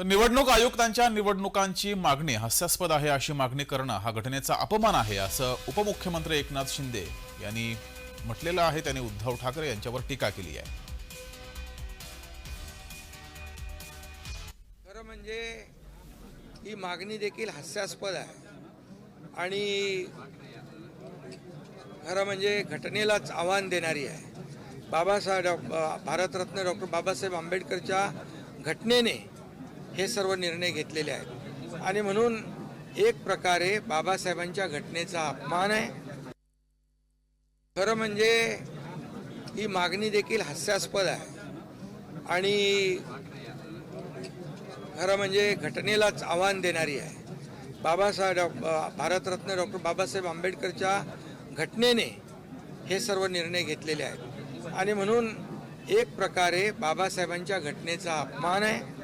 तर निवडणूक आयुक्तांच्या निवडणुकांची मागणी हास्यास्पद आहे अशी मागणी करणं हा घटनेचा अपमान आहे असं उपमुख्यमंत्री एकनाथ शिंदे यांनी म्हटलेलं आहे. त्यांनी उद्धव ठाकरे यांच्यावर टीका केली आहे. खरं म्हणजे ही मागणी देखील हास्यास्पद आहे. आणि खरं म्हणजे घटनेलाच आव्हान देणारी आहे. बाबासाहेब डॉ- भारतरत्न डॉक्टर बाबासाहेब आंबेडकरच्या घटनेने हे सर्व निर्णय घेतलेले आहेत. आणि म्हणून एक प्रकारे बाबासाहेबांच्या घटनेचा अपमान आहे. खरं म्हणजे ही मागणी देखील हास्यास्पद आहे. आणि खरं म्हणजे घटनेलाच आव्हान देणारी आहे. बाबासाहेब डॉ- भारतरत्न डॉक्टर बाबासाहेब आंबेडकरच्या घटनेने हे सर्व निर्णय घेतलेले आहेत. आणि म्हणून एक प्रकारे बाबासाहेबांच्या घटनेचा अपमान आहे.